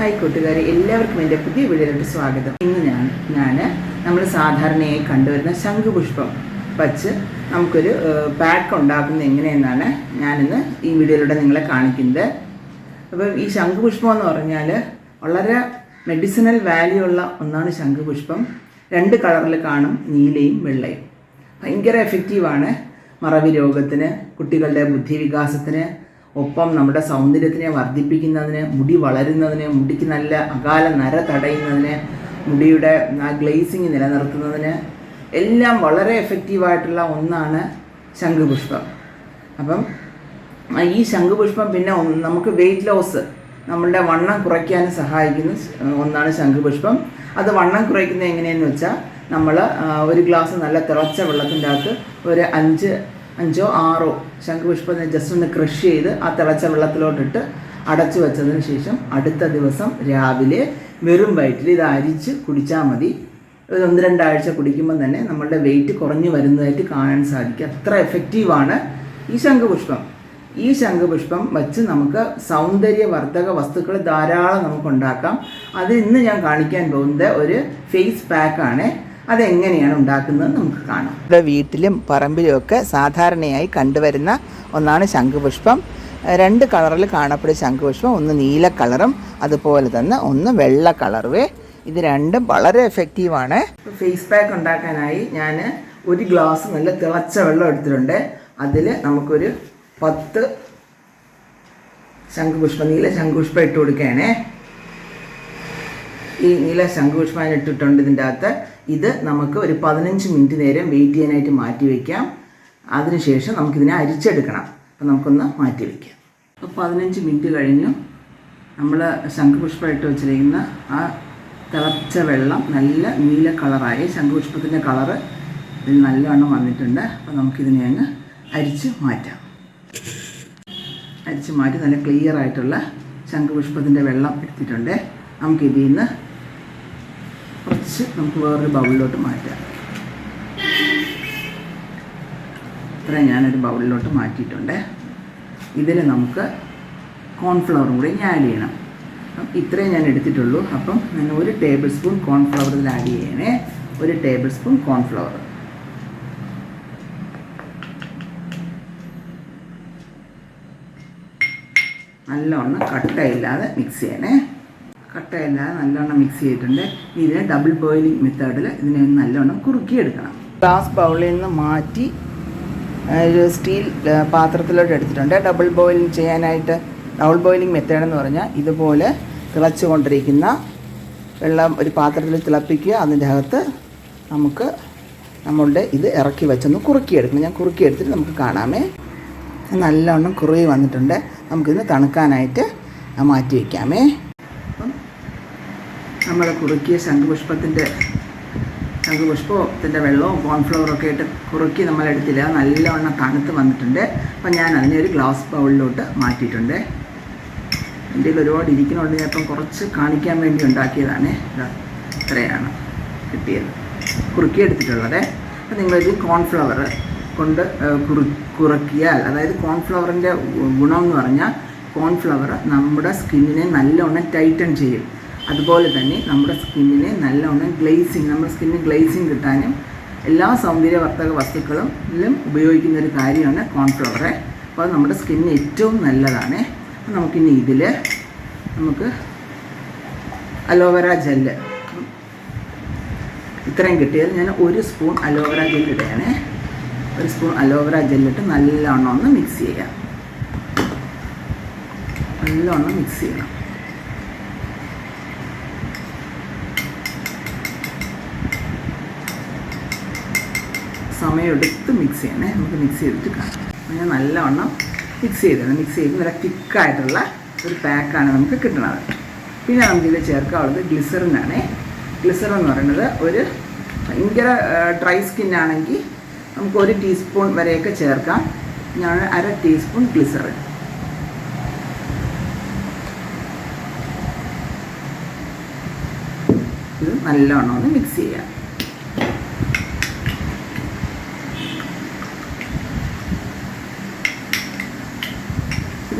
Hi കൂട്ടുകാരെ എല്ലാവർക്കും എന്റെ പുതിയ വീഡിയോയിലോട്ട് സ്വാഗതം. ഇന്ന് ഞാൻ ഞാൻ നമ്മൾ സാധാരണയായി കണ്ടുവരുന്ന ശംഖുപുഷ്പം വച്ച് നമുക്കൊരു പാക്ക് ഉണ്ടാക്കുന്നത് എങ്ങനെയെന്നാണ് ഞാനിന്ന് ഈ വീഡിയോയിലൂടെ നിങ്ങളെ കാണിക്കുന്നത്. അപ്പം ഈ ശംഖുപുഷ്പം എന്ന് പറഞ്ഞാൽ വളരെ മെഡിസിനൽ വാല്യൂ ഉള്ള ഒന്നാണ് ശംഖുപുഷ്പം. രണ്ട് കളറിൽ കാണും നീലയും വെള്ളയും. ഭയങ്കര എഫക്റ്റീവാണ് മറവി രോഗത്തിന് കുട്ടികളുടെ ബുദ്ധിവികാസത്തിന് ഒപ്പം നമ്മുടെ സൗന്ദര്യത്തിനെ വർദ്ധിപ്പിക്കുന്നതിന് മുടി വളരുന്നതിന് മുടിക്ക് നല്ല അകാല നര തടയുന്നതിന് മുടിയുടെ ആ ഗ്ലേസിങ് നിലനിർത്തുന്നതിന് എല്ലാം വളരെ എഫക്റ്റീവായിട്ടുള്ള ഒന്നാണ് ശംഖുപുഷ്പം. അപ്പം ഈ ശംഖുപുഷ്പം പിന്നെ നമുക്ക് വെയിറ്റ് ലോസ് നമ്മളുടെ വണ്ണം കുറയ്ക്കാൻ സഹായിക്കുന്ന ഒന്നാണ് ശംഖുപുഷ്പം. അത് വണ്ണം കുറയ്ക്കുന്നത് എങ്ങനെയെന്ന് വെച്ചാൽ നമ്മൾ ഒരു ഗ്ലാസ് നല്ല തിളച്ച വെള്ളത്തിന്റെ അകത്ത് ഒരു അഞ്ച് അഞ്ചോ ആറോ ശംഖുപുഷ്പം ജസ്റ്റ് ഒന്ന് ക്രഷ് ചെയ്ത് ആ തിളച്ച വെള്ളത്തിലോട്ടിട്ട് അടച്ചു വെച്ചതിന് ശേഷം അടുത്ത ദിവസം രാവിലെ വെറും വയറ്റിൽ ഇത് അരിച്ച് കുടിച്ചാൽ മതി. ഒരു ഒന്ന് രണ്ടാഴ്ച കുടിക്കുമ്പോൾ തന്നെ നമ്മളുടെ വെയിറ്റ് കുറഞ്ഞു വരുന്നതായിട്ട് കാണാൻ സാധിക്കും. അത്ര എഫക്റ്റീവാണ് ഈ ശംഖുപുഷ്പം. ഈ ശംഖുപുഷ്പം വച്ച് നമുക്ക് സൗന്ദര്യവർദ്ധക വസ്തുക്കൾ ധാരാളം നമുക്ക് ഉണ്ടാക്കാം. അത് ഇന്ന് ഞാൻ കാണിക്കാൻ പോകുന്നത് ഒരു ഫേസ് പാക്കാണ് അതെങ്ങനെയാണ് ഉണ്ടാക്കുന്നത് നമുക്ക് കാണാം. ഇവിടെ വീട്ടിലും പറമ്പിലും ഒക്കെ സാധാരണയായി കണ്ടുവരുന്ന ഒന്നാണ് ശംഖുപുഷ്പം. രണ്ട് കളറിൽ കാണപ്പെടുന്ന ശംഖുപുഷ്പം ഒന്ന് നീല കളറും അതുപോലെ തന്നെ ഒന്ന് വെള്ള കളറുവേ. ഇത് രണ്ടും വളരെ എഫക്റ്റീവാണ് ഫേസ് പാക്ക് ഉണ്ടാക്കാനായി ഞാൻ ഒരു ഗ്ലാസ് നല്ല തിളച്ച വെള്ളം എടുത്തിട്ടുണ്ട്. അതിൽ നമുക്കൊരു പത്ത് ശംഖുപുഷ്പം നീല ശംഖുപുഷ്പം ഇട്ട് കൊടുക്കുകയാണേ. ഈ നീല ശംഖുപുഷ്പം ഞാൻ ഇട്ടിട്ടുണ്ട് ഇതിന്റെ അകത്ത്. ഇത് നമുക്ക് ഒരു പതിനഞ്ച് മിനിറ്റ് നേരം വെയിറ്റ് ചെയ്യാനായിട്ട് മാറ്റി വയ്ക്കാം അതിനുശേഷം നമുക്കിതിനെ അരിച്ചെടുക്കണം. അപ്പോൾ നമുക്കൊന്ന് മാറ്റി വയ്ക്കാം അപ്പോൾ പതിനഞ്ച് മിനിറ്റ് കഴിഞ്ഞു. നമ്മൾ ശംഖുപുഷ്പമായിട്ട് വെച്ചിരിക്കുന്ന ആ തിളച്ച വെള്ളം നല്ല നീല കളറായി. ശംഖുപുഷ്പത്തിന്റെ കളറ് ഇതിൽ നല്ലവണ്ണം വന്നിട്ടുണ്ട്. അപ്പോൾ നമുക്കിതിനെ അങ്ങ് അരിച്ച് മാറ്റാം. അരിച്ച് മാറ്റി നല്ല ക്ലിയർ ആയിട്ടുള്ള ശംഖുപുഷ്പത്തിന്റെ വെള്ളം എടുത്തിട്ടുണ്ട്. നമുക്കിതിൽ നിന്ന് നമുക്ക് വേറൊരു ബൗളിലോട്ട് മാറ്റാം. ഇത്രയും ഞാനൊരു ബൗളിലോട്ട് മാറ്റിയിട്ടുണ്ട്. ഇതിൽ നമുക്ക് കോൺഫ്ലവറും കൂടി ആഡ് ചെയ്യണം. അപ്പം ഇത്രയും ഞാൻ എടുത്തിട്ടുള്ളൂ. അപ്പം ഞാൻ ഒരു ടേബിൾ സ്പൂൺ കോൺഫ്ലവർ ഇതിൽ ആഡ് ചെയ്യണേ. ഒരു ടേബിൾ സ്പൂൺ കോൺഫ്ലവർ. നല്ലവണ്ണം കട്ടയില്ലാതെ മിക്സ് ചെയ്യണേ. കട്ടയില്ലാതെ നല്ലോണം മിക്സ് ചെയ്തിട്ടുണ്ട്. ഇതിനെ ഡബിൾ ബോയിലിംഗ് മെത്തേഡിൽ ഇതിനെ നല്ലോണം കുറുക്കിയെടുക്കണം. ഗ്ലാസ് ബൗളിൽ നിന്ന് മാറ്റി ഒരു സ്റ്റീൽ പാത്രത്തിലോട്ട് എടുത്തിട്ടുണ്ട്. ഡബിൾ ബോയിലിംഗ് ചെയ്യാനായിട്ട് ഡബിൾ ബോയിലിംഗ് മെത്തേഡ് എന്ന് പറഞ്ഞാൽ ഇതുപോലെ തിളച്ചു കൊണ്ടിരിക്കുന്ന വെള്ളം ഒരു പാത്രത്തിൽ തിളപ്പിക്കുക. അതിന്റെ അകത്ത് നമുക്ക് നമ്മളുടെ ഇത് ഇറക്കി വെച്ചൊന്ന് കുറുക്കിയെടുക്കണം. ഞാൻ കുറുക്കിയെടുത്തിട്ട് നമുക്ക് കാണാമേ. നല്ലവണ്ണം കുറുകി വന്നിട്ടുണ്ട്. നമുക്കിത് തണുക്കാനായിട്ട് മാറ്റി വയ്ക്കാമേ നമ്മൾ കുറുക്കിയ ശംഖുപുഷ്പത്തിന്റെ ശംഖുപുഷ്പത്തിന്റെ വെള്ളവും കോൺഫ്ലവറൊക്കെ ഇട്ട് കുറുക്കി അത് നല്ലവണ്ണം തണുത്ത് വന്നിട്ടുണ്ട്. അപ്പം ഞാൻ അതിനെ ഒരു ഗ്ലാസ് ബൗളിലോട്ട് മാറ്റിയിട്ടുണ്ട്. എന്റെ ഒരുപാട് ഇരിക്കുന്നുണ്ട് ഞാൻ ഇപ്പം കുറച്ച് കാണിക്കാൻ വേണ്ടി ഉണ്ടാക്കിയതാണ്. ഇതാ ഇത്രയാണ് കിട്ടിയത്. കുറുക്കിയെടുത്തിട്ടുള്ളത് അപ്പം നിങ്ങളൊരു കോൺഫ്ലവർ കൊണ്ട് കുറു കുറക്കിയാൽ അതായത് കോൺഫ്ലവറിന്റെ ഗുണം എന്ന് പറഞ്ഞാൽ കോൺഫ്ലവർ നമ്മുടെ സ്കിന്നിനെ നല്ലവണ്ണം ടൈറ്റൺ ചെയ്യും. അതുപോലെ തന്നെ നമ്മുടെ സ്കിന്നിനെ നല്ലവണ്ണം ഗ്ലേസിങ് നമ്മുടെ സ്കിന്നിന് ഗ്ലേസിങ് കിട്ടാനും എല്ലാ സൗന്ദര്യവർത്തക വസ്തുക്കളും ഉപയോഗിക്കുന്ന ഒരു കാര്യമാണ് കോൺഫ്ലവർ. അപ്പോൾ അത് നമ്മുടെ സ്കിന്നിന് ഏറ്റവും നല്ലതാണ്. നമുക്കിനി ഇതിൽ നമുക്ക് അലോവേര ജെല്ല്. ഇത്രയും കിട്ടിയത് ഞാൻ ഒരു സ്പൂൺ അലോവേര ജെല്ല് ഇടുകയാണേ. ഒരു സ്പൂൺ അലോവേര ജെല്ലിട്ട് നല്ലവണ്ണം ഒന്ന് മിക്സ് ചെയ്യാം. നല്ലവണ്ണം മിക്സ് ചെയ്യണം. സമയമെടുത്ത് മിക്സ് ചെയ്യണേ. നമുക്ക് മിക്സ് ചെയ്തിട്ട് കാണാം. അങ്ങനെ നല്ലവണ്ണം മിക്സ് ചെയ്തത് മിക്സ് ചെയ്ത് നല്ല തിക്കായിട്ടുള്ള ഒരു പാക്കാണ് നമുക്ക് കിട്ടണത്. പിന്നെ നമുക്കിത് ചേർക്കാനുള്ളത് ഗ്ലിസറിനാണ് ഗ്ലിസറിൻ എന്ന് പറയുന്നത് ഒരു ഭയങ്കര ഡ്രൈ സ്കിന്നാണെങ്കിൽ നമുക്ക് ഒരു ടീസ്പൂൺ വരെയൊക്കെ ചേർക്കാം. ഞാൻ അര ടീസ്പൂൺ ഗ്ലിസറിൻ ഇത് നല്ലവണ്ണം ഒന്ന് മിക്സ് ചെയ്യാം.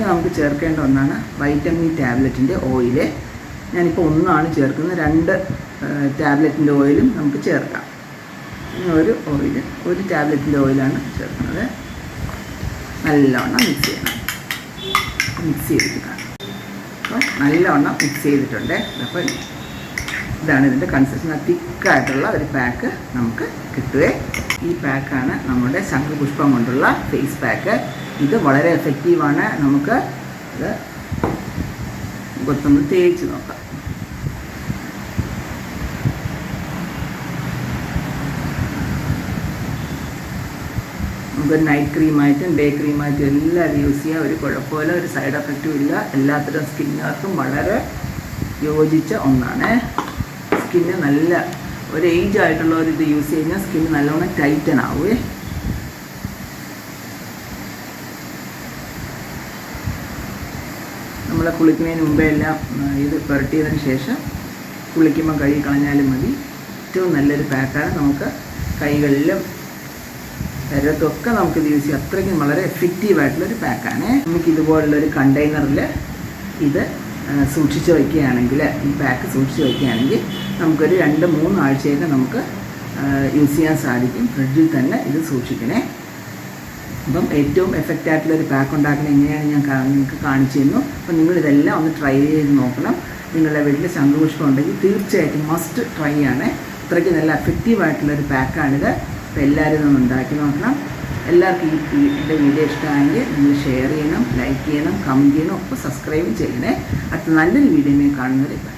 പിന്നെ നമുക്ക് ചേർക്കേണ്ട ഒന്നാണ് വൈറ്റമിൻ ടാബ്ലറ്റിന്റെ ഓയിൽ ഞാനിപ്പോൾ ഒന്നാണ് ചേർക്കുന്നത്. രണ്ട് ടാബ്ലറ്റിന്റെ ഓയിലും നമുക്ക് ചേർക്കാം. ഒരു ഓയിൽ ഒരു ടാബ്ലറ്റിന്റെ ഓയിലാണ് ചേർക്കുന്നത്. നല്ലവണ്ണം മിക്സ് ചെയ്യണം. മിക്സ് ചെയ്തിട്ട് അപ്പോൾ നല്ലവണ്ണം മിക്സ് ചെയ്തിട്ടുണ്ട്. അപ്പോൾ ഇതാണ് ഇതിന്റെ കൺസിസ്റ്റൻസി തിക്കായിട്ടുള്ള ഒരു പാക്ക് നമുക്ക് കിട്ടുകയെ ഈ പാക്കാണ് നമ്മുടെ ശംഖുപുഷ്പം കൊണ്ടുള്ള ഫേസ് പാക്ക് ഇത് വളരെ എഫക്റ്റീവാണ് നമുക്ക് ഇത് കൊത്തൊന്ന് തേച്ച് നോക്കാം. നമുക്ക് നൈറ്റ് ക്രീമായിട്ടും ഡേ ക്രീമായിട്ടും എല്ലാം യൂസ് ചെയ്യാം. ഒരു കുഴപ്പമില്ല ഒരു സൈഡ് എഫക്റ്റും ഇല്ല. എല്ലാത്തരം സ്കിന്നുകാർക്കും വളരെ യോജിച്ച ഒന്നാണ്. സ്കിന്ന് നല്ല ഒരു ഏജ് ആയിട്ടുള്ളവർ ഇത് യൂസ് കഴിഞ്ഞാൽ സ്കിന്ന് നല്ലോണം ടൈറ്റൻ ആവുമേ നമ്മൾ കുളിക്കുന്നതിന് മുമ്പേ എല്ലാം ഇത് പുരട്ടിയതിന് ശേഷം കുളിക്കുമ്പോൾ കഴുകി കളഞ്ഞാലും മതി. ഏറ്റവും നല്ലൊരു പാക്കാണ് നമുക്ക് കൈകളിലും ശരീരത്തൊക്കെ ഇത് യൂസ് ചെയ്യാം. അത്രയ്ക്കും വളരെ എഫക്റ്റീവായിട്ടുള്ളൊരു പാക്കാണ് നമുക്ക് ഇതുപോലുള്ളൊരു കണ്ടെയ്നറിൽ ഇത് സൂക്ഷിച്ച് വയ്ക്കുകയാണെങ്കിൽ ഈ പാക്ക് സൂക്ഷിച്ച് വയ്ക്കുകയാണെങ്കിൽ നമുക്കൊരു രണ്ട് മൂന്ന് ആഴ്ചയൊക്കെ നമുക്ക് യൂസ് ചെയ്യാൻ സാധിക്കും. ഫ്രിഡ്ജിൽ തന്നെ ഇത് സൂക്ഷിക്കണേ. അപ്പം ഏറ്റവും എഫക്റ്റ് ആയിട്ടുള്ള ഒരു പാക്ക് ഉണ്ടാക്കുന്നത് എങ്ങനെയാണ് ഞാൻ നിങ്ങൾക്ക് കാണിച്ചു തന്നു അപ്പം നിങ്ങളിതെല്ലാം ഒന്ന് ട്രൈ ചെയ്ത് നോക്കണം. നിങ്ങളുടെ വീട്ടിൽ ശംഖുപുഷ്പം ഉണ്ടെങ്കിൽ തീർച്ചയായിട്ടും മസ്റ്റ് ട്രൈ ആണ്. അത്രയ്ക്ക് നല്ല എഫക്റ്റീവ് ആയിട്ടുള്ള ഒരു പാക്കാണിത് അപ്പോൾ എല്ലാവരും ഇതൊന്ന് ഉണ്ടാക്കി നോക്കണം. എല്ലാവർക്കും ഈ എന്റെ വീഡിയോ ഇഷ്ടമായെങ്കിൽ നിങ്ങൾ ഷെയർ ചെയ്യണം ലൈക്ക് ചെയ്യണം കമന്റ് ചെയ്യണം ഒപ്പം സബ്സ്ക്രൈബ് ചെയ്യണേ. അടുത്ത നല്ലൊരു വീഡിയോ കാണുന്നവരെ ബൈ